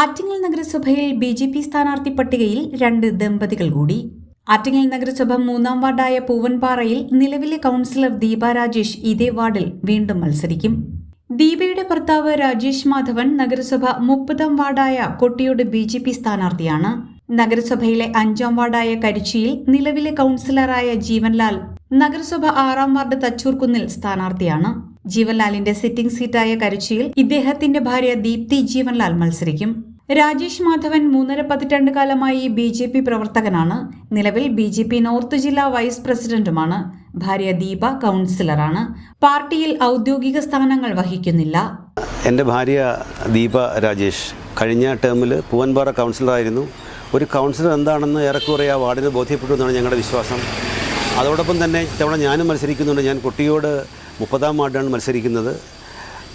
ആറ്റിങ്ങൽ നഗരസഭയിൽ B J P സ്ഥാനാർത്ഥി പട്ടികയിൽ രണ്ട് ദമ്പതികൾ കൂടി. ആറ്റിങ്ങൽ നഗരസഭ മൂന്നാം വാർഡായ പൂവൻപാറയിൽ നിലവിലെ കൗൺസിലർ ദീപ രാജേഷ് ഇതേ വാർഡിൽ വീണ്ടും മത്സരിക്കും. ദീപയുടെ ഭർത്താവ് രാജേഷ് മാധവൻ നഗരസഭ മുപ്പതാം വാർഡായ കൊട്ടിയോട് ബി ജെ പി സ്ഥാനാർത്ഥിയാണ്. നഗരസഭയിലെ അഞ്ചാം വാർഡായ കരിച്ചിയിൽ നിലവിലെ കൗൺസിലറായ ജീവൻലാൽ നഗരസഭ ആറാം വാർഡ് തച്ചൂർക്കുന്നിൽ സ്ഥാനാർത്ഥിയാണ്. ജീവൻലാലിന്റെ സിറ്റിംഗ് സീറ്റായ കരുച്ചിയിൽ ഇദ്ദേഹത്തിന്റെ ഭാര്യ ദീപ്തി ജീവൻലാൽ മത്സരിക്കും. രാജേഷ് മാധവൻ മൂന്നര പതിറ്റാണ്ട് കാലമായി ബി ജെ പി പ്രവർത്തകനാണ്. നിലവിൽ ബി ജെ പി നോർത്ത് ജില്ലാ വൈസ് പ്രസിഡന്റുമാണ്. ഭാര്യ ദീപ കൗൺസിലറാണ്. പാർട്ടിയിൽ ഔദ്യോഗിക സ്ഥാനങ്ങൾ വഹിക്കുന്നില്ല. എന്റെ ഭാര്യ ദീപ രാജേഷ് കഴിഞ്ഞ ടേമിൽ പൂവൻപാറ കൗൺസിലറായിരുന്നു. ഒരു കൗൺസിലർ എന്താണെന്ന് ഏറെക്കുറെ ആ വാർഡിന് ബോധ്യപ്പെട്ടു എന്നാണ് ഞങ്ങളുടെ വിശ്വാസം. അതോടൊപ്പം തന്നെ ഇത്തവണ ഞാനും മത്സരിക്കുന്നുണ്ട്. ഞാൻ കുട്ടിയോട് മുപ്പതാം വാർഡാണ് മത്സരിക്കുന്നത്.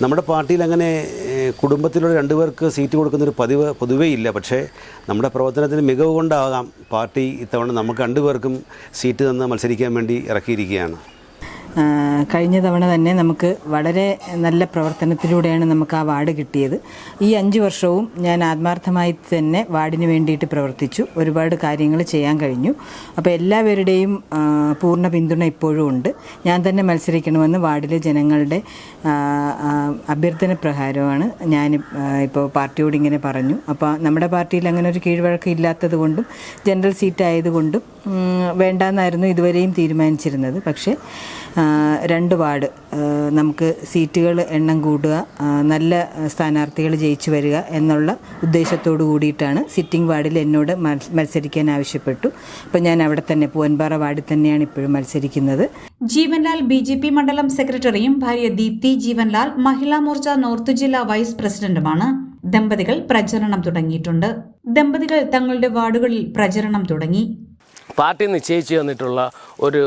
നമ്മുടെ പാർട്ടിയിൽ അങ്ങനെ കുടുംബത്തിലുള്ള കുടുംബത്തിലുള്ള രണ്ടുപേർക്ക് സീറ്റ് കൊടുക്കുന്നൊരു പതിവ് പൊതുവേ ഇല്ല. പക്ഷേ നമ്മുടെ പ്രവർത്തനത്തിന് മികവ് കൊണ്ടാകാം പാർട്ടി ഇത്തവണ നമുക്ക് രണ്ടുപേർക്കും സീറ്റ് തന്ന് മത്സരിക്കാൻ വേണ്ടി ഇറക്കിയിരിക്കുകയാണ്. കഴിഞ്ഞ തവണ തന്നെ നമുക്ക് വളരെ നല്ല പ്രവർത്തനത്തിലൂടെയാണ് നമുക്ക് ആ വാർഡ് കിട്ടിയത്. ഈ അഞ്ച് വർഷവും ഞാൻ ആത്മാർത്ഥമായി തന്നെ വാർഡിന് വേണ്ടിയിട്ട് പ്രവർത്തിച്ചു. ഒരുപാട് കാര്യങ്ങൾ ചെയ്യാൻ കഴിഞ്ഞു. അപ്പോൾ എല്ലാവരുടെയും പൂർണ പിന്തുണ ഇപ്പോഴും ഉണ്ട്. ഞാൻ തന്നെ മത്സരിക്കണമെന്ന് വാർഡിലെ ജനങ്ങളുടെ അഭ്യർത്ഥന പ്രകാരമാണ് ഞാൻ ഇപ്പോൾ പാർട്ടിയോട് ഇങ്ങനെ പറഞ്ഞു. അപ്പോൾ നമ്മുടെ പാർട്ടിയിൽ അങ്ങനെ ഒരു കീഴ്വഴക്കം ഇല്ലാത്തത് കൊണ്ടും ജനറൽ സീറ്റ് ആയതുകൊണ്ടും വേണ്ടാന്നായിരുന്നു ഇതുവരെയും തീരുമാനിച്ചിരുന്നത്. പക്ഷേ രണ്ട് വാർഡ്. നമുക്ക് സീറ്റുകൾ എണ്ണം കൂടുക നല്ല സ്ഥാനാർത്ഥികൾ ജയിച്ചു വരിക എന്നുള്ള ഉദ്ദേശത്തോടു കൂടിയിട്ടാണ് സിറ്റിംഗ് വാർഡിൽ എന്നോട് മത്സരിക്കാൻ ആവശ്യപ്പെട്ടു. അപ്പോൾ ഞാൻ അവിടെ തന്നെ പൂവൻപാറ വാർഡിൽ തന്നെയാണ് ഇപ്പോഴും മത്സരിക്കുന്നത്. ജീവൻലാൽ ബി ജെ പി മണ്ഡലം സെക്രട്ടറിയും ഭാര്യ ദീപ്തി ജീവൻലാൽ മഹിളാ മോർച്ച നോർത്ത് ജില്ലാ വൈസ് പ്രസിഡന്റുമാണ്. ദമ്പതികൾ പ്രചരണം തുടങ്ങിയിട്ടുണ്ട്. ദമ്പതികൾ തങ്ങളുടെ വാർഡുകളിൽ പ്രചരണം തുടങ്ങി. പാർട്ടി നിശ്ചയിച്ചു തന്നിട്ടുള്ള ഒരു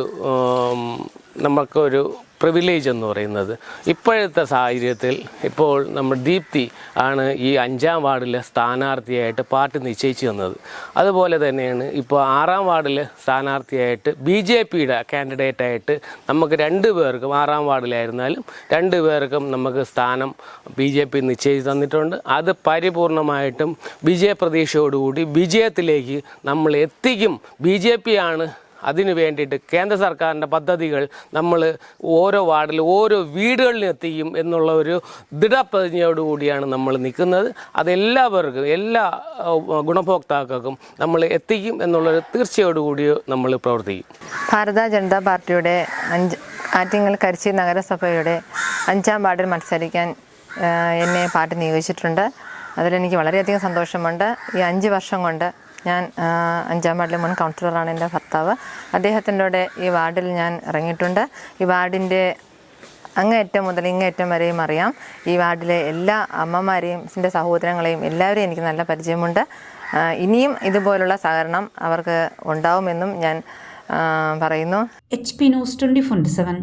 നമുക്കൊരു പ്രിവിലേജ് എന്ന് പറയുന്നത്. ഇപ്പോഴത്തെ സാഹചര്യത്തിൽ ഇപ്പോൾ നമ്മൾ ദീപ്തി ആണ് ഈ അഞ്ചാം വാർഡിലെ സ്ഥാനാർത്ഥിയായിട്ട് പാർട്ടി നിശ്ചയിച്ചു തന്നത്. അതുപോലെ തന്നെയാണ് ഇപ്പോൾ ആറാം വാർഡിലെ സ്ഥാനാർത്ഥിയായിട്ട് ബി ജെ പിയുടെ കാൻഡിഡേറ്റായിട്ട് നമുക്ക് രണ്ട് പേർക്കും ആറാം വാർഡിലായിരുന്നാലും രണ്ട് പേർക്കും നമുക്ക് സ്ഥാനം ബി ജെ പി നിശ്ചയിച്ച് തന്നിട്ടുണ്ട്. അത് പരിപൂർണമായിട്ടും വിജയപ്രതീക്ഷയോടുകൂടി വിജയത്തിലേക്ക് നമ്മൾ എത്തിക്കും. ബി ജെ പി ആണ് അതിനു വേണ്ടിയിട്ട് കേന്ദ്ര സർക്കാരിന്റെ പദ്ധതികൾ നമ്മൾ ഓരോ വാർഡിൽ ഓരോ വീടുകളിലും എത്തിക്കും എന്നുള്ള ഒരു ദൃഢപ്രതിജ്ഞയോടുകൂടിയാണ് നമ്മൾ നിൽക്കുന്നത്. അതെല്ലാവർക്കും എല്ലാ ഗുണഭോക്താക്കൾക്കും നമ്മൾ എത്തിക്കും എന്നുള്ളൊരു തീർച്ചയോടുകൂടി നമ്മൾ പ്രവർത്തിക്കും. ഭാരത ജനതാ പാർട്ടിയുടെ അഞ്ച് ആറ്റിങ്ങൽ കരിച്ചി നഗരസഭയുടെ അഞ്ചാം വാർഡിൽ മത്സരിക്കാൻ എന്നെ പാർട്ടി നിയോഗിച്ചിട്ടുണ്ട്. അതിലെനിക്ക് വളരെയധികം സന്തോഷമുണ്ട്. ഈ അഞ്ച് വർഷം കൊണ്ട് ഞാൻ അഞ്ചാം വാർഡിലെ മുൻ കൗൺസിലറാണ് എന്റെ ഭർത്താവ്. അദ്ദേഹത്തിന്റെ ഈ വാർഡിൽ ഞാൻ ഇറങ്ങിയിട്ടുണ്ട്. ഈ വാർഡിന്റെ അങ്ങേയറ്റം മുതൽ ഇങ്ങേയറ്റം വരെയും അറിയാം. ഈ വാർഡിലെ എല്ലാ അമ്മമാരെയും എന്റെ സഹോദരങ്ങളെയും എല്ലാവരെയും എനിക്ക് നല്ല പരിചയമുണ്ട്. ഇനിയും ഇതുപോലുള്ള സഹകരണം അവർക്ക് ഉണ്ടാവുമെന്നും ഞാൻ പറയുന്നു. H P news twenty four seven.